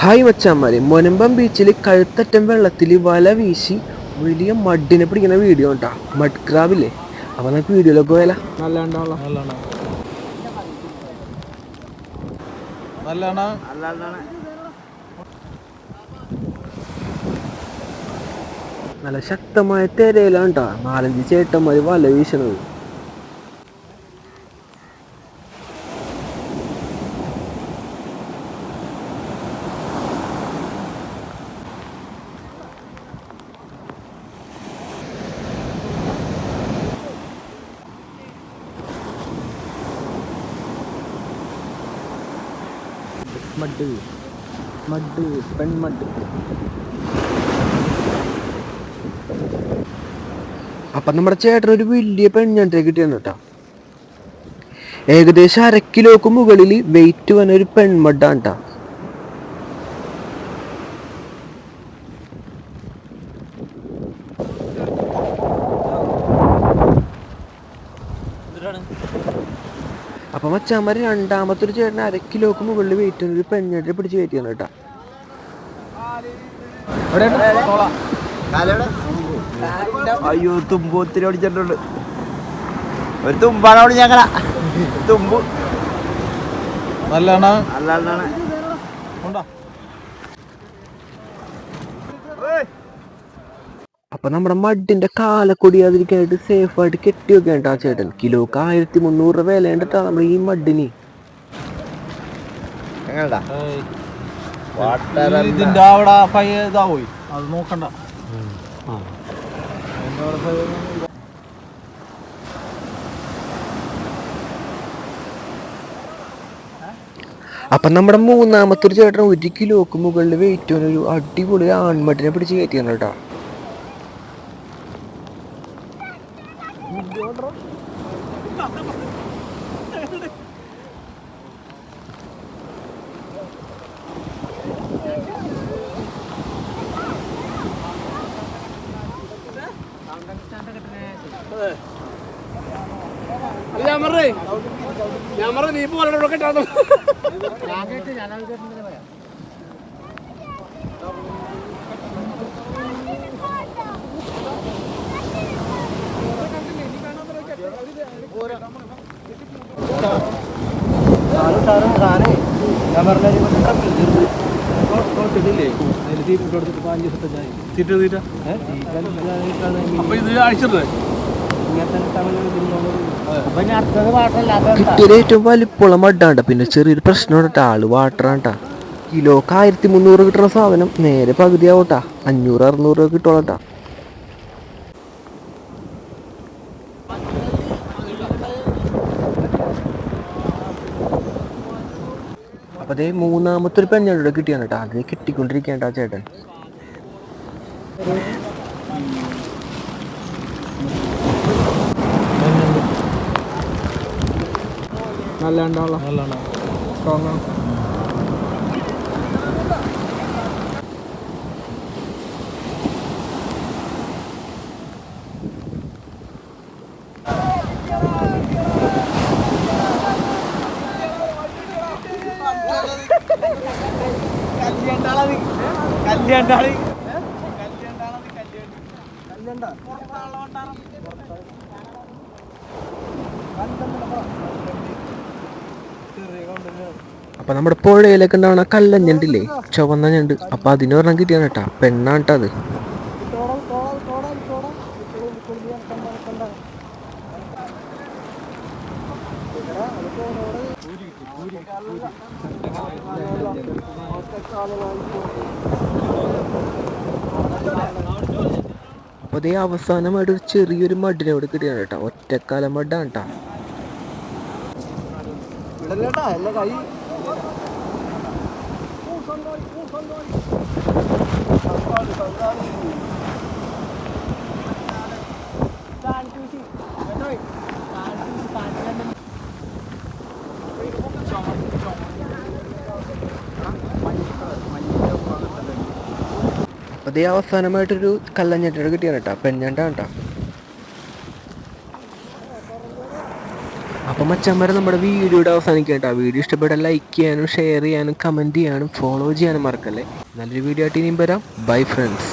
Hi മച്ചാന്മാരെ Munambam ബീച്ചിൽ കഴുത്തറ്റം വെള്ളത്തിൽ വല വീശി വലിയ മഡിനെ പിടിക്കുന്ന വീഡിയോ ഉണ്ടാ മഡ് ക്രാബില്ലേ അപ്പൊ നമുക്ക് വീഡിയോയിലൊക്കെ പോയാല? നല്ല ശക്തമായ തിരയിലാണ് കേട്ടോ നാലഞ്ച് ചേട്ടന്മാര് വല വീശണത്. മഡ്. മഡ് പെൺമഡ് അപ്പൊ നമ്മുടെ ചേട്ടൻ ഒരു വലിയ പെൺഞണ്ടേ കിട്ടിയാണ് കേട്ടോ. ഏകദേശം അര കിലോക്ക് മുകളിൽ വെയിറ്റ് വന്ന ഒരു പെൺമഡാണ് കേട്ടോ അപ്പൊ മച്ചാമാര് രണ്ടാമത്തെ ഒരു ചേട്ടൻ അര കിലോക്ക് മുകളിൽ വെയിറ്റ് വന്ന ഒരു പെൺഞണ്ടെ പിടിച്ച് കയറ്റിയാണ് കേട്ടോ. അയ്യോ തുമ്പ് ഒത്തിരി ഓടിച്ചിട്ടുണ്ട്. ഒരു തുമ്പാണ് ഞങ്ങള. തുമ്പ്. നല്ലതാണ് നല്ലതാണ് ഉണ്ടോ? അപ്പൊ നമ്മുടെ മഡിന്റെ കാലക്കൊടിയാതിരിക്കാനായിട്ട് സേഫായിട്ട് കെട്ടി വെക്കേണ്ട ആ ചേട്ടൻ. കിലോക്ക് ആയിരത്തി മുന്നൂറ് രൂപ വില ഉണ്ടിട്ടാ നമ്മൾ ഈ മഡിന് അവിടെ പയ്യ അത് നോക്കണ്ട. അപ്പൊ നമ്മുടെ മൂന്നാമത്തെ ഒരു ചേട്ടൻ ഒരു കിലോക്ക് മുകളിൽ വെയിറ്റ് ഒരു അടിപൊളി ആൺമട്ടിനെ പിടിച്ച് കയറ്റിയാണ് കേട്ടോ ഞാൻ പറഞ്ഞേ ഞാൻ പറഞ്ഞ നീ ഇപ്പോൾ വളരെ കിട്ടാത്ത കിട്ടിയത് ഏറ്റവും വലിപ്പമുള്ള മഡാണ്ട പിന്നെ ചെറിയൊരു പ്രശ്നമാണ് കേട്ടോ ആൾ വാട്ടറാണ്ടാ കിലോക്ക് ആയിരത്തി മുന്നൂറ് കിട്ടുന്ന സാധനം നേരെ പകുതിയാവട്ടാ അഞ്ഞൂറ് അറുന്നൂറ് രൂപ കിട്ടോളട്ടാ അപ്പൊ അതേ മൂന്നാമത്തെ ഒരു പെണ്ണോട് കിട്ടിയാണ് കേട്ടോ. അത് കിട്ടിക്കൊണ്ടിരിക്കേണ്ട ആ ചേട്ടൻ. നല്ല സ്ട്രോങ് ആണ്. കല്യാണ്ടാളി. അപ്പൊ നമ്മുടെ പുഴയിലൊക്കെ ഉണ്ടാവണ കല്ലഞ്ഞണ്ടില്ലേ ചുവന്ന ഞണ്ട്. അപ്പൊ അതിന് പറഞ്ഞാൽ കിട്ടിയാണ് കേട്ടാ. പെണ്ണാണ് ട്ടോ അത്. അപ്പൊ അതേ അവസാനമായിട്ട് ഒരു ചെറിയൊരു മഡിനെ ഇവിടെ കിട്ടിയാണ് കേട്ടോ. ഒറ്റക്കാല മഡാണ് കേട്ടാ അപ്പൊ അതേ അവസാനമായിട്ടൊരു കല്ലഞ്ഞട്ട കിട്ടിയാണ് കേട്ടോ പെഞ്ഞണ്ടാണ് കേട്ടോ അപ്പൊ മച്ചന്മാരെ നമ്മുടെ വീഡിയോയുടെ അവസാനിക്കേണ്ട വീഡിയോ ഇഷ്ടപ്പെട്ട ലൈക്ക് ചെയ്യാനും ഷെയർ ചെയ്യാനും കമന്റ് ചെയ്യാനും ഫോളോ ചെയ്യാനും മറക്കല്ലേ. നല്ലൊരു വീഡിയോ ആയിട്ട് ഇനിയും വരാം. Bye friends